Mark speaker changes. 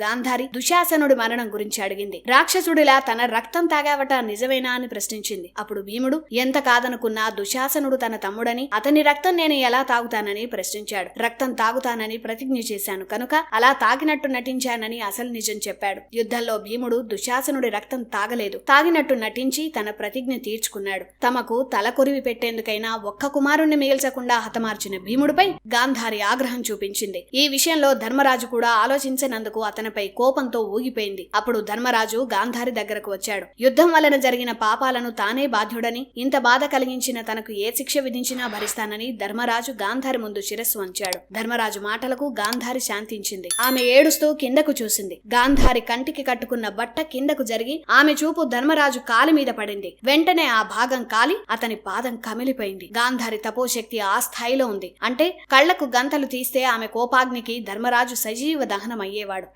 Speaker 1: గాంధారి దుశాసనుడి మరణం గురించి అడిగింది. రాక్షసుడిలా తన రక్తం తాగావట నిజమేనా అని ప్రశ్నించింది. అప్పుడు భీముడు ఎంత కాదనుకున్నా దుశాసనుడు తన తమ్ముడని అతని రక్తం నేను ఎలా తాగుతానని ప్రశ్నించాడు. రక్తం తాగుతానని ప్రతిజ్ఞ చేశాను కనుక అలా తాగినట్టు నటించానని అసలు నిజం చెప్పాడు. యుద్ధంలో భీముడు దుశాసనుడి రక్తం తాగలేదు. తాగినట్టు నటించి తన ప్రతిజ్ఞ తీర్చుకున్నాడు. తమకు తల కొరివి పెట్టేందుకైనా ఒక్క కుమారుణ్ణి మిగిల్చకుండా హతమార్చిన భీముడిపై గాంధారి ఆగ్రహం చూపించింది. ఈ విషయంలో ధర్మరాజు కూడా ఆలోచించినందుకు అతనిపై కోపంతో ఊగిపోయింది. అప్పుడు ధర్మరాజు గాంధారి దగ్గరకు వచ్చాడు. యుద్ధం వలన జరిగిన పాపాలను తానే బాధ్యుడని ఇంత బాధ కలిగించిన తనకు ఏ శిక్ష విధించినా భరిస్తానని ధర్మరాజు గాంధారి ముందు శిరస్సు వంచాడు. ధర్మరాజు మాటలకు గాంధారి శాంతించింది. ఆమె ఏడుస్తూ కిందకు చూసింది. గాంధారి కంటికి కట్టుకున్న బట్ట కిందకు జరిగి ఆమె చూపు ధర్మరాజు కాలి మీద పడింది. వెంటనే ఆ భాగం కాలి అతని పాదం కమిలిపోయింది. గాంధారి తపోశక్తి ఆ స్థాయిలో ఉంది. అంటే కళ్ళకు గంతలు తీస్తే ఆమె కోపాగ్నికి ధర్మరాజు సజీవ దహనం అయ్యేవాడు